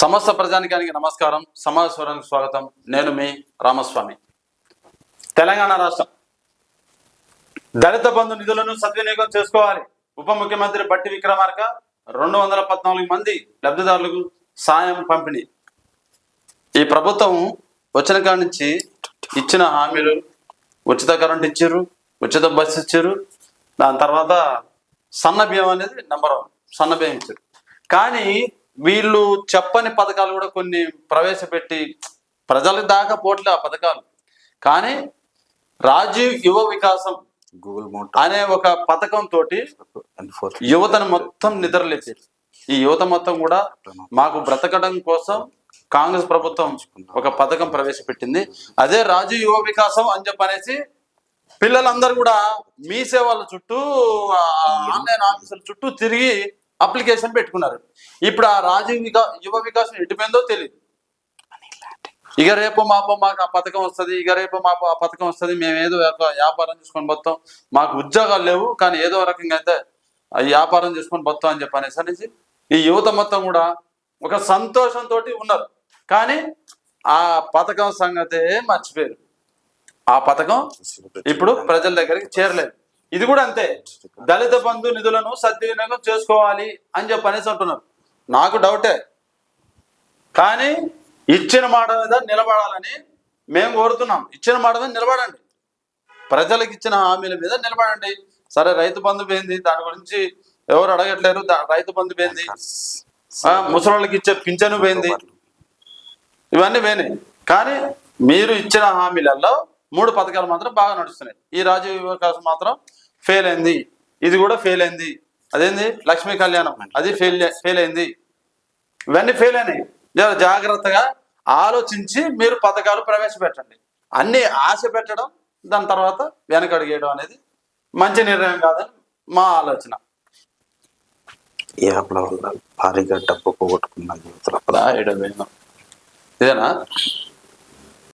సమస్త ప్రజానికానికి నమస్కారం. సమాజస్వరానికి స్వాగతం. నేను మీ రామస్వామి. తెలంగాణ రాష్ట్రం. దళిత బంధు నిధులను సద్వినియోగం చేసుకోవాలి. ఉప ముఖ్యమంత్రి బట్టి విక్రమార్క రెండు వందల పద్నాలుగు మంది లబ్ధిదారులకు సాయం పంపిణీ. ఈ ప్రభుత్వం వచ్చిన కాడి నుంచి ఇచ్చిన హామీలు ఉచిత కరెంట్ ఇచ్చారు ఉచిత బస్సు ఇచ్చారు దాని తర్వాత సన్న బియ్యం అనేది నెంబర్ వన్. సన్న బియ్యం ఇచ్చారు కానీ వీళ్ళు చెప్పని పథకాలు కూడా కొన్ని ప్రవేశపెట్టి ప్రజలకు దాకా పోట్లే ఆ పథకాలు. కానీ రాజీవ్ యువ వికాసం గూగుల్ మోట్ అనే ఒక పథకం తోటి యువతను మొత్తం నిద్రలేపారు ఈ యువత మొత్తం కూడా మాకు బ్రతకడం కోసం కాంగ్రెస్ ప్రభుత్వం ఒక పథకం ప్రవేశపెట్టింది. అదే రాజు యువ వికాసం అని చెప్పనేసి పిల్లలందరూ కూడా మీ సేవల చుట్టూ ఆన్లైన్ ఆఫీసుల చుట్టూ తిరిగి అప్లికేషన్ పెట్టుకున్నారు. ఇప్పుడు ఆ రాజీవ్ వికా యువ వికాసం ఎటుపోయిందో తెలియదు ఇక రేపు మాపో మాకు ఆ పథకం వస్తుంది ఇక రేపు మాపు ఆ పథకం వస్తుంది మేము ఏదో ఒక వ్యాపారం చేసుకొని పోతాం మాకు ఉద్యోగాలు లేవు కానీ ఏదో రకంగా అయితే ఆ వ్యాపారం చేసుకొని పోతాం అని చెప్పి అనేసి అనేసి ఈ యువత మొత్తం కూడా ఒక సంతోషంతో ఉన్నారు. కానీ ఆ పథకం సంగతే మర్చిపోయారు. ఆ పథకం ఇప్పుడు ప్రజల దగ్గరికి చేరలేదు. ఇది కూడా అంతే. దళిత బంధు నిధులను సద్వినియోగం చేసుకోవాలి అని చెప్పి అనేసి అంటున్నారు. నాకు డౌటే. కానీ ఇచ్చిన మాట మీద నిలబడాలని మేము కోరుతున్నాం. ఇచ్చిన మాట మీద నిలబడండి. ప్రజలకు ఇచ్చిన హామీల మీద నిలబడండి. సరే రైతు బంధు పోయింది. దాని గురించి ఎవరు అడగట్లేరు. రైతు బంధు పోయింది. ఆ, ముసలోళ్ళకి ఇచ్చే పింఛను పోయింది. ఇవన్నీ పోయినాయి. కానీ మీరు ఇచ్చిన హామీలలో మూడు పథకాలు మాత్రం బాగా నడుస్తున్నాయి. ఈ రాజీవ్ వికాసం మాత్రం ఫెయిల్ అయింది. ఇది కూడా ఫెయిల్ అయింది. అదేంది? లక్ష్మీ కళ్యాణం. అది ఫెయిల్ ఫెయిల్ అయింది. ఇవన్నీ ఫెయిల్ అయినాయి. జాగ్రత్తగా ఆలోచించి మీరు పథకాలు ప్రవేశపెట్టండి. అన్ని ఆశ పెట్టడం దాని తర్వాత వెనకడిగేయడం అనేది మంచి నిర్ణయం కాదని మా ఆలోచన. ఈ యాప్ల వల్ల భారీగా డబ్బు పోగొట్టుకున్న యువతల. ఇదేనా?